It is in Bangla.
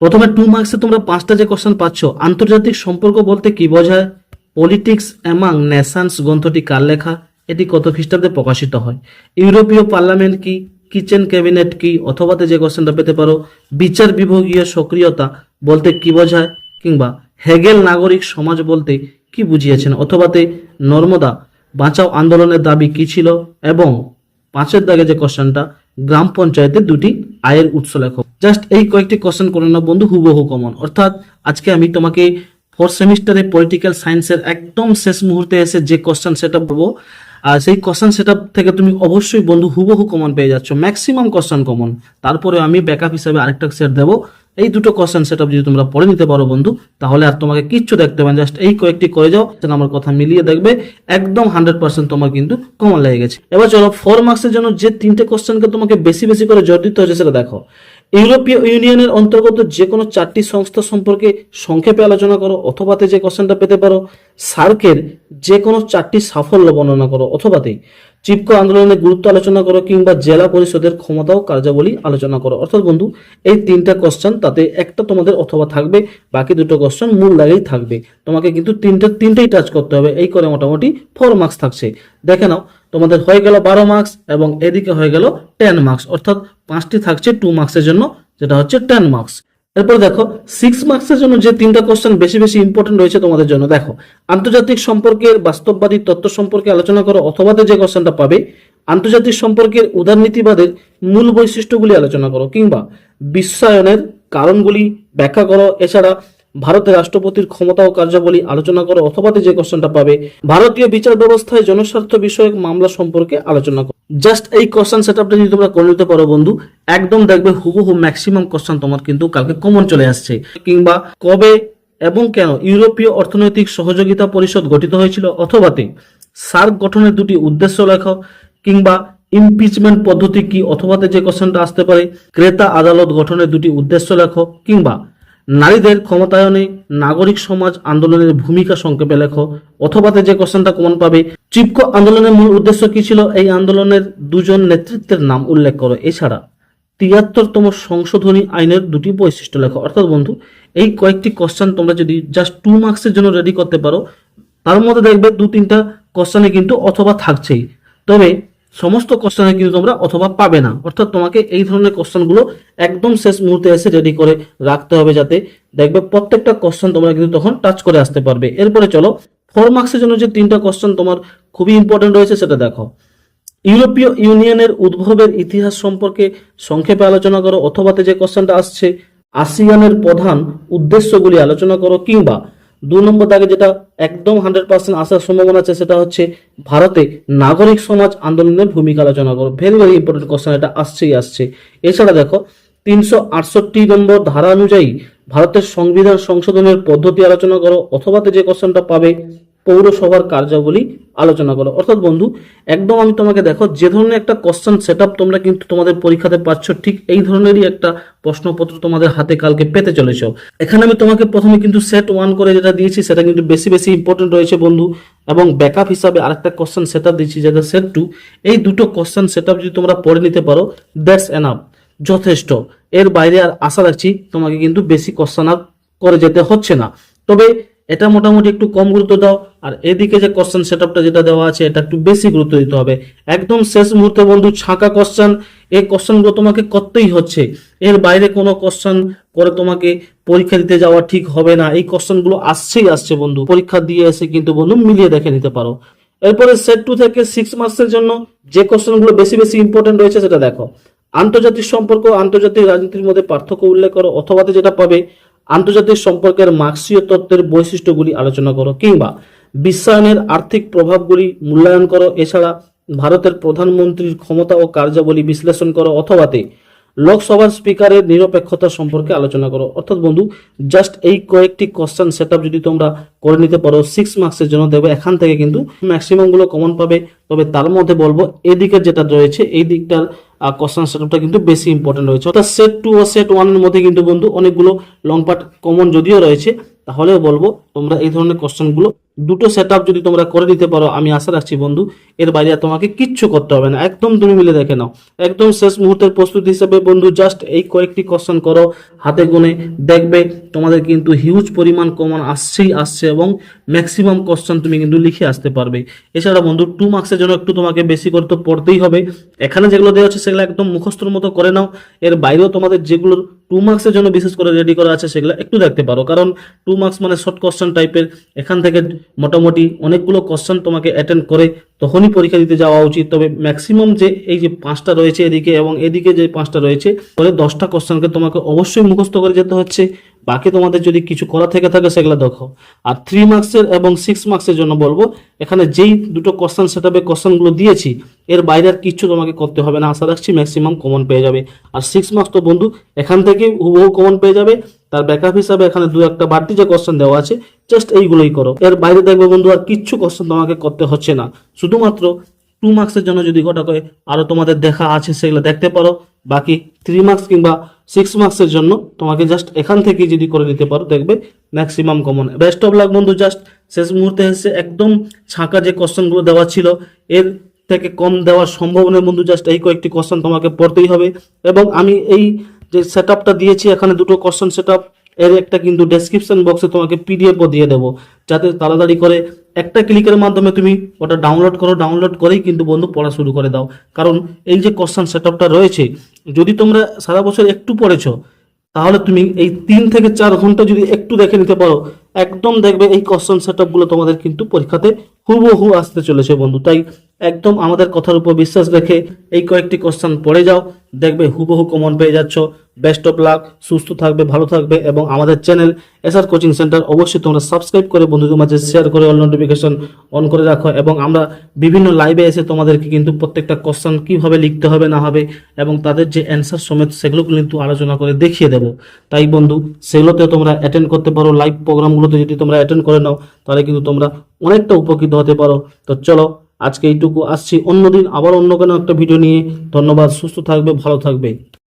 প্রথমে টু মার্কসে তোমরা পাঁচটা যে কোশ্চেন পাচ্ছ, আন্তর্জাতিক সম্পর্ক বলতে কি বোঝায়? পলিটিক্স অ্যামাং নেশনস গ্রন্থটি কার লেখা? এটি কত খ্রিস্টাব্দে প্রকাশিত হয়? ইউরোপীয় পার্লামেন্ট কি? কিচেন ক্যাবিনেট কি? অথবাতে যে কোশ্চেনটা পেতে পারো, বিচার বিভাগীয় সক্রিয়তা বলতে কি বোঝায়? কিংবা হেগেল নাগরিক সমাজ বলতে কি বুঝিয়েছেন? অথবাতে নর্মদা বাঁচাও আন্দোলনের দাবি কি ছিল? এবং পাঁচের দাগে যে কোশ্চেনটা গ্রাম পঞ্চায়েতের দুটি আয়ের উৎস লেখো জাস্ট এই কয়েকটি কোশ্চেন করে না বন্ধু, হুবহু কমন অর্থাৎ আজকে আমি তোমাকে ফোর্থ সেমিস্টারে পলিটিক্যাল সায়েন্সের একদম শেষ মুহূর্তে এসে যে কোশ্চেন সেট আপ করব, আর সেই কোশ্চেন আপ থেকে তুমি অবশ্যই বন্ধু হুবহু কমন পেয়ে যাচ্ছ। ম্যাক্সিমাম কোশ্চেন কমন তারপরে আমি ব্যাকআপ হিসাবে আরেকটা সেট দেবো। এই দুটো কোশ্চেন সেট যদি তোমরা পড়ে নিতে পারো বন্ধু, তাহলে আর তোমাকে কিচ্ছু দেখতে হবে জাস্ট এই কয়েকটি করে যাও আমার কথা মিলিয়ে দেখবে, একদম হান্ড্রেড পার্সেন্ট তোমার কিন্তু কমন লেগে গেছে। এবার চলো ফোর মার্কসের জন্য যে তিনটে কোশ্চেনকে তোমাকে বেশি বেশি করে জোর দিতে হচ্ছে সেটা দেখো। ইউরোপীয় ইউনিয়নের অন্তর্গত যে কোনো চারটি সংস্থা সম্পর্কে সংক্ষেপে আলোচনা করো অথবাতে যে কোশ্চেনটা পেতে পারো। সার্কের যে কোনো চারটি সাফল্য বর্ণনা করো অথবাতেই চিপকো আন্দোলনের গুরুত্ব আলোচনা করো কিংবা জেলা পরিষদের ক্ষমতা ও কার্যাবলী আলোচনা করো। অর্থাৎ বন্ধু, এই তিনটা কোশ্চেন তাতে একটা তোমাদের অথবা থাকবে, বাকি দুটো কোশ্চেন মূল লাগেই থাকবে। তোমাকে কিন্তু তিনটে, তিনটেই টাচ করতে হবে, এই করে মোটামুটি ফোর মার্কস থাকছে। দেখে নাও, তোমাদের হয়ে গেল বারো মার্কস এবং এদিকে হয়ে গেল টেন মার্কস অর্থাৎ পাঁচটি থাকছে টু মার্কসের জন্য, যেটা হচ্ছে টেন মার্কস এরপর দেখো সিক্স মার্কসের জন্য যে তিনটা কোশ্চেন বেশি বেশি ইম্পর্টেন্ট রয়েছে তোমাদের জন্য, দেখো, আন্তর্জাতিক সম্পর্কের বাস্তববাদী তত্ত্ব সম্পর্কে আলোচনা করো অথবা যে কোশ্চেনটা পাবে, আন্তর্জাতিক সম্পর্কের উদারনীতিবাদের মূল বৈশিষ্ট্যগুলি আলোচনা করো কিংবা বিশ্বায়নের কারণগুলি ব্যাখ্যা করো। এছাড়া ভারতের রাষ্ট্রপতির ক্ষমতা ও কার্যাবলী আলোচনা করো অথবাতে যে কোশ্চেনটা পাবে, ভারতীয় বিচার ব্যবস্থায় জনস্বার্থ বিষয়ক মামলা সম্পর্কে আলোচনা করো। জাস্ট এই কোশ্চেন সেটআপটা যদি তোমরা করে নিতে পারো বন্ধু, একদম দেখবে হুবহু ম্যাক্সিমাম কোশ্চেন তোমার কিন্তু কালকে কমন চলে আসছে। কিংবা কবে এবং কেন ইউরোপীয় অর্থনৈতিক সহযোগিতা পরিষদ গঠিত হয়েছিল অথবাতে সার্ক গঠনের দুটি উদ্দেশ্য লেখো, কিংবা ইমপিচমেন্ট পদ্ধতি কি অথবাতে যে কোশ্চেনটা আসতে পারে, ক্রেতা আদালত গঠনের দুটি উদ্দেশ্য লেখো, কিংবা নারীদের ক্ষমতায়নে নাগরিক সমাজ আন্দোলনের ভূমিকা সংক্ষেপে লেখো। অথবাতে যে কোশ্চেনটা কমন পাবে, চিপকো আন্দোলনের মূল উদ্দেশ্য কি ছিল? এই আন্দোলনের দুজন নেতৃত্বের নাম উল্লেখ করো। এছাড়া তিয়াত্তরতম সংশোধনী আইনের দুটি বৈশিষ্ট্য লেখো। অর্থাৎ বন্ধু, এই কয়েকটি কোশ্চেন তোমরা যদি জাস্ট টু মার্কসের জন্য রেডি করতে পারো, তার মধ্যে দেখবে দু তিনটা কোশ্চেনে কিন্তু অথবা থাকছেই। তবে সমস্ত কোশ্চেনে কিন্তু তোমরা অথবা পাবে না। অর্থাৎ তোমাকে এই ধরনের কোশ্চেনগুলো একদম শেষ মুহূর্তে এসে রেডি করে রাখতে হবে যাতে দেখবে প্রত্যেকটা কোশ্চেন তোমরা কিন্তু তখন টাচ করে আসতে পারবে। এরপরে চলো ফোর মার্কসের জন্য যে তিনটা কোশ্চেন তোমার খুবই ইম্পর্টেন্ট রয়েছে সেটা দেখো। ইউরোপীয় ইউনিয়নের উদ্ভবের ইতিহাস সম্পর্কে সংক্ষেপে আলোচনা করো, অথবাতে যে কোশ্চেনটা আসছে, আসিয়ানের প্রধান উদ্দেশ্যগুলি আলোচনা করো কিংবা দু নম্বর দাগে যেটা একদম হান্ড্রেড পার্সেন্ট আসার সম্ভাবনা আছে, সেটা হচ্ছে ভারতে নাগরিক সমাজ আন্দোলনের ভূমিকা আলোচনা করো। ভেরি ভেরি ইম্পর্টেন্ট কোশ্চেন এটা আসছেই আসছে। এছাড়া দেখো, তিনশো আটষট্টি নম্বর ধারা অনুযায়ী ভারতের সংবিধান সংশোধনের পদ্ধতি আলোচনা করো অথবাতে যে কোশ্চেনটা পাবে পৌরসভার কার্যাবলী আলোচনা করো। অর্থাৎ বন্ধু, একদম আমি তোমাকে দেখো, যে ধরনের একটা কোশ্চেন সেট তোমরা কিন্তু তোমাদের পরীক্ষাতে পাচ্ছ, ঠিক এই ধরনেরই একটা প্রশ্নপত্র তোমাদের হাতে কালকে পেতে চলেছ। এখানে আমি তোমাকে প্রথমে কিন্তু সেট ওয়ান করে যেটা দিয়েছি, সেটা কিন্তু বেশি বেশি ইম্পর্টেন্ট রয়েছে বন্ধু, এবং ব্যাকআপ হিসাবে আরেকটা কোশ্চেন সেট দিচ্ছি যেটা সেট টু এই দুটো কোশ্চেন সেট যদি তোমরা পড়ে নিতে পারো দ্যাটস এনাফ যথেষ্ট। এর বাইরে আর আশা রাখছি তোমাকে কিন্তু বেশি কোশ্চেন আর করে যেতে হচ্ছে না। তবে এটা মোটামুটি একটু কম গুরুত্ব দাও আর এদিকে যে কোশ্চেন সেটআপটা যেটা দেওয়া আছে, এটা একটু বেশি গুরুত্ব দিতে হবে। একদম শেষ মুহূর্তে বন্ধু, ছাঁকা কোশ্চেন এই কোশ্চেনগুলো তোমাকে করতেই হচ্ছে। এর বাইরে কোনো কোশ্চেন করে তোমাকে পরীক্ষা দিতে যাওয়া ঠিক হবে না। এই কোশ্চেনগুলো আসছেই আসছে বন্ধু। পরীক্ষা দিয়ে এসে কিন্তু বন্ধু মিলিয়ে দেখে নিতে পারো। এরপরে সেট টু থেকে সিক্স মার্কসের জন্য যে কোশ্চেনগুলো বেশি বেশি ইম্পর্টেন্ট রয়েছে সেটা দেখো। আন্তর্জাতিক সম্পর্ক, আন্তর্জাতিক রাজনীতির মধ্যে পার্থক্য উল্লেখ করো অথবাতে যেটা পাবে, আন্তর্জাতিক সম্পর্কের মার্ক্সীয় তত্ত্বের বৈশিষ্ট্যগুলি আলোচনা করো, কিংবা বিশ্বায়নের আর্থিক প্রভাবগুলি মূল্যায়ন করো। এছাড়া ভারতের প্রধানমন্ত্রীর ক্ষমতা ও কার্যাবলী বিশ্লেষণ করো অথবাতে লোকসভার স্পিকারের নিরপেক্ষতা সম্পর্কে আলোচনা করো। অর্থাৎ বন্ধু জাস্ট এই কয়েকটি কোশ্চেন সেট যদি তোমরা করে নিতে পারো সিক্স মার্কসের জন্য দেবে। এখান থেকে কিন্তু ম্যাক্সিমামগুলো কমন পাবে। তবে তার মধ্যে বলব, এদিকে যেটা রয়েছে, এই দিকটার কোশ্চেন সেটআপটা কিন্তু বেশি ইম্পর্টেন্ট রয়েছে। অর্থাৎ সেট টু ও সেট ওয়ানের মধ্যে কিন্তু বন্ধু, অনেকগুলো লং পার্ট কমন যদিও রয়েছে তাহলেও বলব, তোমরা এই ধরনের কোশ্চেনগুলো দুটো সেট যদি তোমরা করে নিতে পারো, আমি আশা রাখছি বন্ধু, এর বাইরে তোমাকে কিচ্ছু করতে হবে না। একদম তুমি মিলে দেখে নাও। একদম শেষ মুহূর্তের প্রস্তুতি হিসেবে বন্ধু জাস্ট এই কয়েকটি কোশ্চেন করো, হাতে গুনে দেখবে তোমাদের কিন্তু হিউজ পরিমাণ কমন আসছেই আসছে এবং ম্যাক্সিমাম কোশ্চেন তুমি কিন্তু লিখে আসতে পারবে। এছাড়া বন্ধু টু মার্কসের জন্য একটু তোমাকে বেশি করে তো পড়তেই হবে। এখানে যেগুলো দেওয়া হচ্ছে সেগুলো একদম মুখস্থর মতো করে নাও। এর বাইরেও তোমাদের যেগুলো টু মার্কসের জন্য বিশেষ করে রেডি করা আছে সেগুলো একটু দেখতে পারো। কারণ মার্কস মানে শর্ট কোশ্চেন টাইপের এখান থেকে মোটামুটি অনেকগুলো কোশ্চেন তোমাকে অ্যাটেন্ড করে তখনই পরীক্ষা দিতে যাওয়া উচিত। তবে ম্যাক্সিমাম যে এই যে পাঁচটা রয়েছে এদিকে এবং এদিকে যে পাঁচটা রয়েছে করে দশটা কোশ্চেনকে তোমাকে অবশ্যই মুখস্থ করে যেতে হচ্ছে। বাকি তোমাদের যদি কিছু করা থেকে থাকে, সেগুলো দেখো। আর থ্রি মার্কসের এবং সিক্স মার্কসের জন্য বলব, এখানে যেই দুটো কোশ্চেন সেটাপে কোশ্চেনগুলো দিয়েছি, এর বাইরে আর কিচ্ছু তোমাকে করতে হবে না। আশা রাখছি ম্যাক্সিমাম কমন পেয়ে যাবে। আর সিক্স মার্কস তো বন্ধু, এখান থেকে হুবহু কমন পেয়ে যাবে। তার ব্যাকআপ হিসাবে এখানে দু একটা বাড়তি যে কোশ্চেন দেওয়া আছে জাস্ট এইগুলোই করো। এর বাইরে দেখবে বন্ধু আর কিচ্ছু কোশ্চেন তোমাকে করতে হচ্ছে না। শুধুমাত্র টু মার্কসের জন্য যদি গোটা করে আরও তোমাদের দেখা আছে সেগুলো দেখতে পারো। বাকি থ্রি মার্কস কিংবা সিক্স মার্কসের জন্য তোমাকে জাস্ট এখান থেকে যদি করে নিতে পারো, দেখবে maximum common best of luck বন্ধু জাস্ট শেষ মুহূর্তে এসে একদম ছাঁকা যে কোশ্চেনগুলো দেওয়া ছিল, এর থেকে কম দেওয়ার সম্ভাবনা বন্ধু জাস্ট এই কয়েকটি কোশ্চেন তোমাকে পড়তেই হবে। এবং আমি এই যে সেট দিয়েছি, এখানে দুটো কোশ্চেন সেট এর একটা কিন্তু ডেসক্রিপশন বক্সে তোমাকে পিডিএফও দিয়ে দেবো। যাতে তাড়াতাড়ি করে একটা ক্লিকের মাধ্যমে তুমি ওটা ডাউনলোড করো ডাউনলোড করেই কিন্তু বন্ধু পড়া শুরু করে দাও। কারণ এই যে কোশ্চেন সেট রয়েছে, যদি তোমরা সারা বছর একটু পড়েছ, তাহলে তুমি এই তিন থেকে চার ঘণ্টা যদি একটু দেখে নিতে পারো একদম দেখবে এই কোশ্চেন সেটগুলো তোমাদের কিন্তু পরীক্ষাতে হুবহু আসতে চলেছে বন্ধু। তাই একদম আমাদের কথার উপর বিশ্বাস রেখে এই কয়েকটি কোশ্চেন পড়ে যাও। দেখবে হুবহু কমন পেয়ে যাচ্ছ। বেস্ট অফ লাক সুস্থ থাকবে, ভালো থাকবে এবং আমাদের চ্যানেল এসআর কোচিং সেন্টার অবশ্যই তোমরা সাবস্ক্রাইব করে বন্ধুদের মাঝে শেয়ার করে অল নোটিফিকেশন অন করে রাখো এবং আমরা বিভিন্ন লাইভে এসে তোমাদেরকে কিন্তু প্রত্যেকটা কোশ্চেন কীভাবে লিখতে হবে, না হবে এবং তাদের যে অ্যান্সার সমেত সেগুলো কিন্তু আলোচনা করে দেখিয়ে দেব। তাই বন্ধু সেগুলোতে তোমরা অ্যাটেন্ড করতে পারো। লাইভ প্রোগ্রামগুলোতে যদি তোমরা অ্যাটেন্ড করে নাও, তাহলে কিন্তু তোমরা অনেকটা উপকৃত হতে পারো। তো চলো, আজকে এইটুকু আসছি অন্যদিন আবার অন্য কোনো একটা ভিডিও নিয়ে। ধন্যবাদ, সুস্থ থাকবে, ভালো থাকবে।